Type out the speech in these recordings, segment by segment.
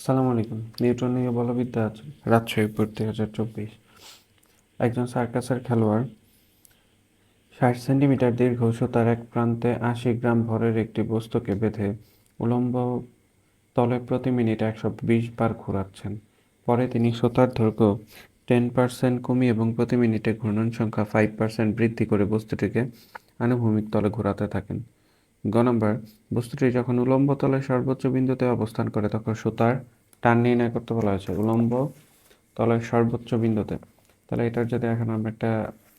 আসসালামু আলাইকুম। নিউটনীয় বলবিদ্যা রাজশাহী বোর্ড দুই হাজার চব্বিশ। একজন সার্কাসের খেলোয়াড়, ষাট সেন্টিমিটার দীর্ঘ সুতার এক প্রান্তে আশি গ্রাম ভরের একটি বস্তুকে বেঁধে উলম্ব তলে প্রতি মিনিট একশো বিশ বার ঘোরাচ্ছেন। পরে তিনি সুতার দৈর্ঘ্য টেন পার্সেন্ট কমিয়ে এবং প্রতি মিনিটে ঘূর্ণন সংখ্যা ফাইভ পার্সেন্ট বৃদ্ধি করে বস্তুটিকে আনুভূমিক তলে ঘোরাতে থাকেন। গ নম্বর, বস্তুটি যখন উলম্ব তলের সর্বোচ্চ বিন্দুতে অবস্থান করে, তখন সুতার টান নির্ণয় করতে বলা হয়েছে, উলম্ব তলের সর্বোচ্চ বিন্দুতে। তাহলে এটার যদি এখন আমরা একটা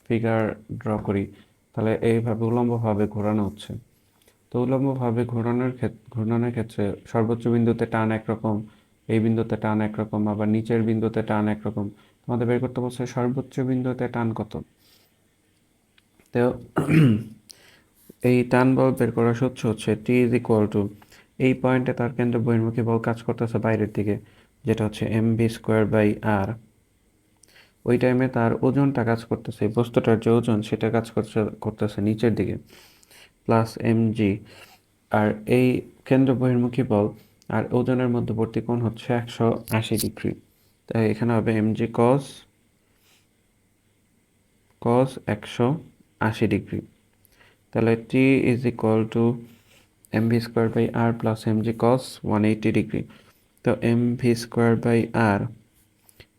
ফিগার ড্র করি, তাহলে এইভাবে উলম্বভাবে ঘোরানো হচ্ছে। তো উলম্বভাবে ঘোরানোর ক্ষেত্রে ঘূর্ণনের ক্ষেত্রে সর্বোচ্চ বিন্দুতে টান একরকম, এই বিন্দুতে টান একরকম, আবার নিচের বিন্দুতে টান একরকম। তোমাদের বের করতে বলছে সর্বোচ্চ বিন্দুতে টান কত? তো এই টান বল বের করার সূত্র হচ্ছে টি ইজ ইকুয়াল টু এই পয়েন্টে তার কেন্দ্র বহির্মুখী বল কাজ করতেছে বাইরের দিকে, যেটা হচ্ছে M V square by R ওই টাইমে তার ওজনটা কাজ করতেছে বস্তুটার যে ওজন সেটা কাজ করছে, করতেছে নিচের দিকে প্লাস এম জি আর এই কেন্দ্র বহির্মুখী বল আর ওজনের মধ্যবর্তী কোণ হচ্ছে একশো আশি ডিগ্রি তাই এখানে হবে এম জি কস কস একশো আশি ডিগ্রি তাহলে T is equal to M V square by R plus M G cos one eighty degree তো M V square by R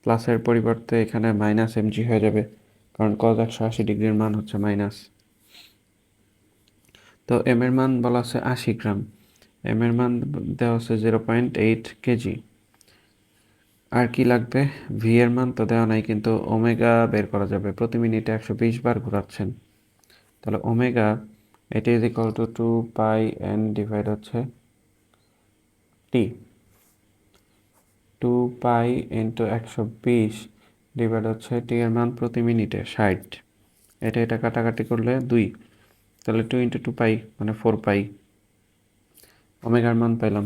প্লাসের পরিবর্তে এখানে মাইনাস এম জি হয়ে যাবে, কারণ কস একশো আশি ডিগ্রির মান হচ্ছে মাইনাস তো এম এর মান বলা আছে আশি গ্রাম। এম এর মান দেওয়া আছে জিরো পয়েন্ট এইট কেজি। আর কি লাগবে? ভি এর মান তো দেওয়া নাই, কিন্তু ওমেগা বের করা যাবে। প্রতি মিনিটে একশো বিশ বার ঘোরাচ্ছেন। তাহলে ওমেগা, এটি is equal to two pi N divide হচ্ছে টি টু পাই ইন্টু একশো বিশ ডিভাইড হচ্ছে টি এর মান প্রতি মিনিটে ষাট। এটা এটা কাটাকাটি করলে দুই। তাহলে টু ইন্টু টু পাই মানে ফোর পাই ওমেগার মান পাইলাম।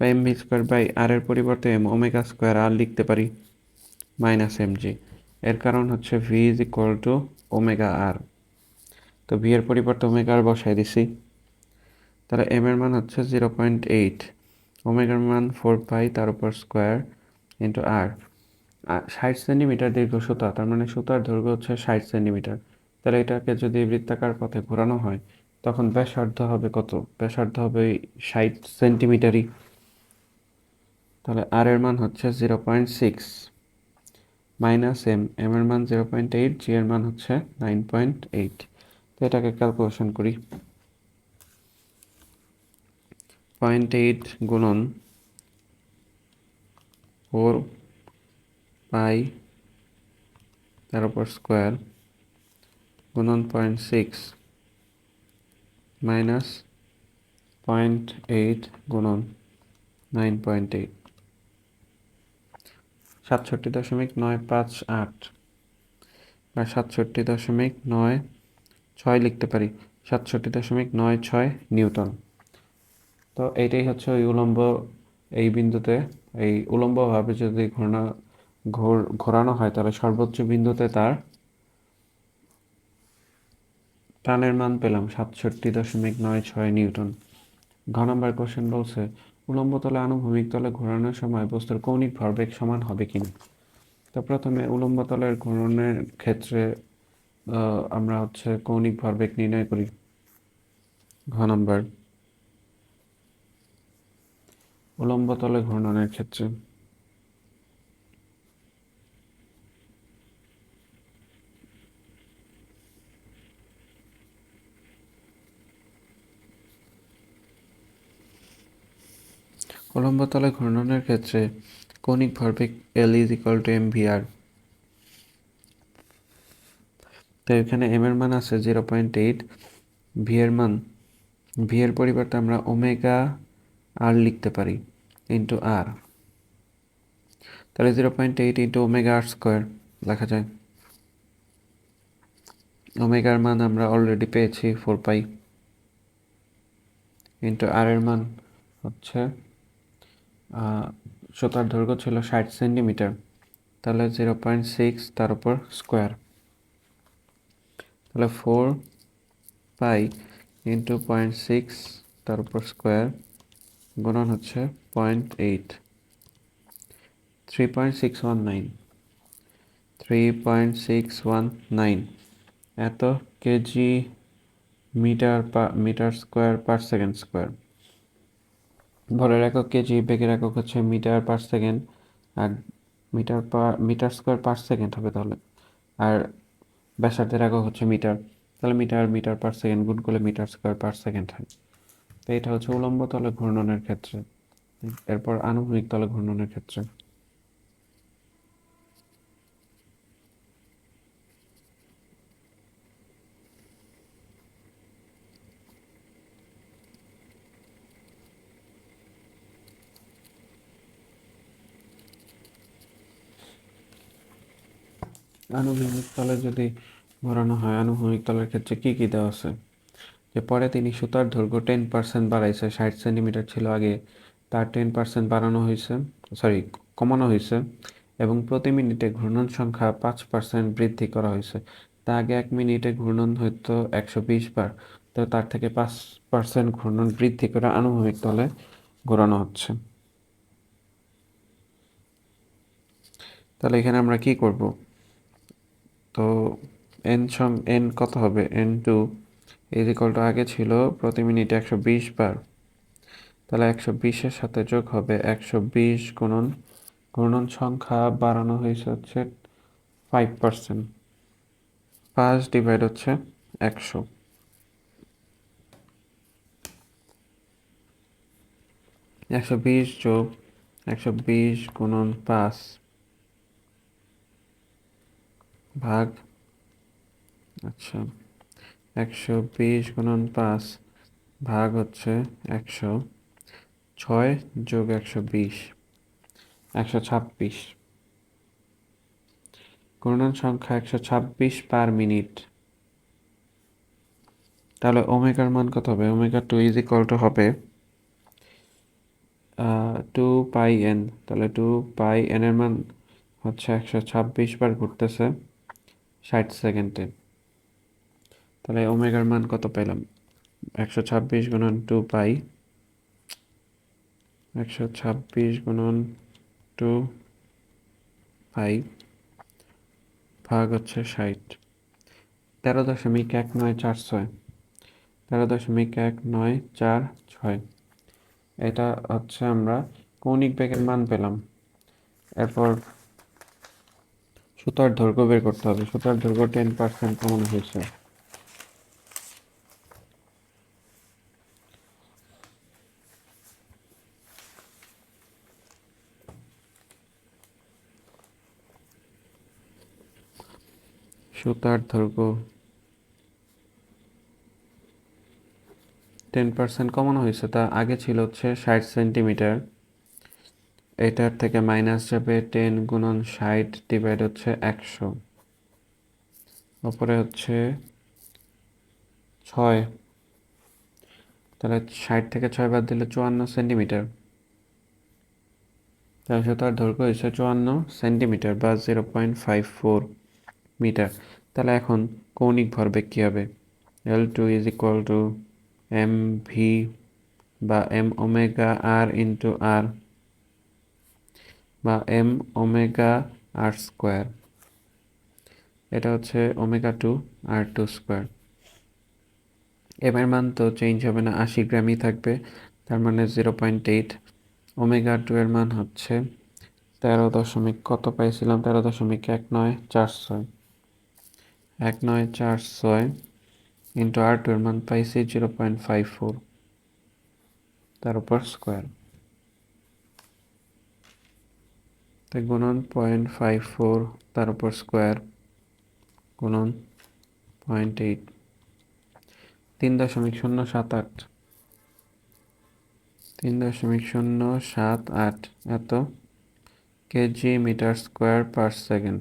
বা M V square by R এর পরিবর্তে এম ওমেগা স্কোয়ার আর লিখতে পারি মাইনাস এম জি এর কারণ হচ্ছে V is equal to omega R তো ভি এর পরিবর্তে ওমেগা আর বসাই দিছি। তাহলে এম এর মান হচ্ছে জিরো পয়েন্ট এইট ওমেগার মান ফোর পাই তার উপর স্কোয়ার ইন্টু আর ষাট সেন্টিমিটার দীর্ঘ সুতা, তার মানে সুতার দৈর্ঘ্য হচ্ছে ষাট সেন্টিমিটার তাহলে এটাকে যদি বৃত্তাকার পথে ঘোরানো হয়, তখন ব্যাসার্ধ হবে কত? ব্যাসার্ধ হবে ষাট সেন্টিমিটারই তাহলে আর এর মান হচ্ছে zero point six minus M M এর মান জিরো পয়েন্ট এইট জি এর মান হচ্ছে নাইন পয়েন্ট এইট তো এটাকে ক্যালকুলেশন করি। পয়েন্ট এইট গুণন ফোর পাই তার উপর স্কোয়ার গুণন point six minus point eight গুণন নাইন পয়েন্ট এইট সাতষট্টি দশমিক নয় পাঁচ আট বা সাতষট্টি দশমিক নয় লিখতে পারি, সাতষট্টি দশমিক নয় ছয় নিউটন। তো এইটাই হচ্ছে ওই উলম্ব এই বিন্দুতে। এই উলম্বভাবে যদি ঘোরানো, ঘোর, ঘোরানো হয়, তাহলে সর্বোচ্চ বিন্দুতে তার টানের মান পেলাম সাতষট্টি দশমিক নয় ছয় নিউটন। ঘ নম্বর কোশ্চেন বলছে, উলম্ব তলে আনুভূমিক তলে ঘোরানোর সময় বস্তুর কৌণিক ভরবেগ সমান হবে কিনা? তো প্রথমে উলম্ব তলের ঘূর্ণনের ক্ষেত্রে আমরা হচ্ছে কৌণিক ভরবেগ নির্ণয় করি। ঘ নম্বর। উলম্ব তলে ঘূর্ণনের ক্ষেত্রে। উলম্ব তলে ঘূর্ণনের ক্ষেত্রে কৌণিক ভরবেগ L is equal to M V R তো এখানে এম এর মান আছে জিরো পয়েন্ট এইট ভি এর মান ভি এর পরিবর্তে আমরা ওমেগা আর লিখতে পারি ইন্টু আর তাহলে zero point eight into omega R square লেখা যায়। ওমেগার মান আমরা অলরেডি পেয়েছি ফোর পাই ইন্টু আর এর মান হচ্ছে সুতার দৈর্ঘ্য ছিল ষাট সেন্টিমিটার তাহলে জিরো পয়েন্ট সিক্স তার উপর স্কোয়ার তাহলে four pi into point six তার উপর স্কোয়ার গুণন হচ্ছে point eight three point six one nine three point six one nine এত KG meter per meter square per second square ভরের একক কেজি বেগের একক হচ্ছে মিটার পার সেকেন্ড আর meter per meter square per second হবে তাহলে। আর ব্যাসার্ধের একক হচ্ছে মিটার। তাহলে মিটার মিটার পার সেকেন্ড গুণ করলে মিটার স্কোয়ার পার সেকেন্ড হয়। তো এটা হচ্ছে উলম্ব তলে ঘূর্ণনের ক্ষেত্রে। এরপর আনুভূমিক তলে ঘূর্ণনের ক্ষেত্রে। আনুভূমিক তলে যদি ঘোরানো হয় আনুভূমিক তলের ক্ষেত্রে কি কি দেওয়া আছে? যে পরে তিনি সুতার দৈর্ঘ্য টেন পার্সেন্ট বাড়াইছে, ষাট সেন্টিমিটার ছিল আগে, তার টেন পার্সেন্ট বাড়ানো হয়েছে সরি কমানো হয়েছে এবং প্রতি মিনিটে ঘূর্ণন সংখ্যা পাঁচ পার্সেন্ট বৃদ্ধি করা হয়েছে। তা আগে এক মিনিটে ঘূর্ণন হয়তো একশো বিশ বার, তো তার থেকে পাঁচ পার্সেন্ট ঘূর্ণন বৃদ্ধি করে আনুভূমিক তলে ঘোরানো হচ্ছে। তাহলে এখানে আমরা কি করব? তো এন সং এন কত হবে? N two is equal to আগে ছিল প্রতি মিনিটে একশো বিশ বার। তাহলে একশো বিশের সাথে যোগ হবে একশো বিশ গুণন ঘূর্ণন সংখ্যা বাড়ানো হয়েছে হচ্ছে ফাইভ পার্সেন্ট পাঁচ ডিভাইড হচ্ছে একশো। একশো বিশ যোগ একশো বিশ গুণন পাঁচ। ভাগ আচ্ছা একশো বিশ গুণন পাঁচ ভাগ হচ্ছে একশো ছয় যোগ একশো বিশ, একশো ছাব্বিশ। গুণন সংখ্যা একশো ছাব্বিশ পার মিনিট। তাহলে ওমেগার মান কত হবে? Omega two is equal to হবে টু পাই এন। তাহলে টু পাই এন এর মান হচ্ছে একশো ছাব্বিশ বার ঘুরতেছে। ষাট সেকেন্ডে। তাহলে ওমেগার মান কত পেলাম? একশো ছাব্বিশ গুণন টু পাই। একশো ছাব্বিশ গুণন টু পাই ভাগ হচ্ছে ষাট। তেরো দশমিক এক নয় চার ছয়। তেরো দশমিক এক নয় চার ছয়। এটা হচ্ছে আমরা কৌণিক বেগের মান পেলাম। এরপর সুতার দৈর্ঘ্য বের করতে হবে। সুতার দৈর্ঘ্য টেন পার্সেন্ট কমানো হয়েছে। সুতার দৈর্ঘ্য টেন পার্সেন্ট কমানো হয়েছে। তা আগে ছিল হচ্ছে ষাট সেন্টিমিটার এটার থেকে মাইনাস যাবে টেন গুণন ষাট ডিভাইড হচ্ছে একশো। ওপরে হচ্ছে ছয়। তাহলে ষাট থেকে ছয় বাদ দিলে চুয়ান্ন সেন্টিমিটার। তাহলে তার দৈর্ঘ্য হয়েছে চুয়ান্ন সেন্টিমিটার বা zero point five four meter. তাহলে এখন কৌণিক ভরবেগ কী হবে? L two is equal to M V বা M omega R into R বা এম ওমেগা আর স্কোয়ার এটা হচ্ছে omega two R two square M এর মান তো চেঞ্জ হবে না, আশি গ্রামই থাকবে। তার মানে zero point eight omega two এর মান হচ্ছে তেরো দশমিক কত পাইছিলাম? তেরো দশমিক এক নয় চার ছয়। এক নয় চার ছয় ইন্টু আর টু এর মান পাইছি জিরো পয়েন্ট ফাইভ ফোর তার উপর স্কোয়ার তাই গুণন পয়েন্ট ফাইভ ফোর তার উপর স্কোয়ার গুণন পয়েন্ট এইট তিন দশমিক শূন্য সাত আট। তিন দশমিক শূন্য সাত আট এত KG meter square per second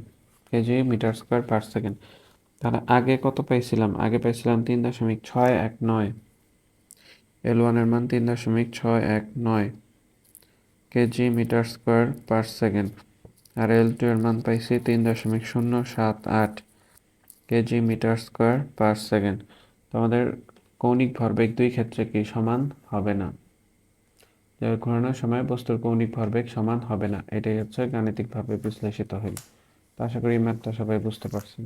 KG meter square per second তাহলে আগে কত পাইছিলাম? আগে পাইছিলাম তিন দশমিক ছয় এক নয়। এল ওয়ানের মান তিন দশমিক ছয় এক নয়। KG meter square per second আর এল টু এর মান পাইছি তিন দশমিক শূন্য সাত আট KG meter square per second. তো আমাদের কৌণিক ভরবেগ দুই ক্ষেত্রে কি সমান হবে না? ঘোরানোর সময় বস্তুর কৌণিক ভরবেগ সমান হবে না, এটাই হচ্ছে গাণিতিকভাবে বিশ্লেষিত হইল। তো আশা করি ম্যাথটা সবাই বুঝতে পারছেন।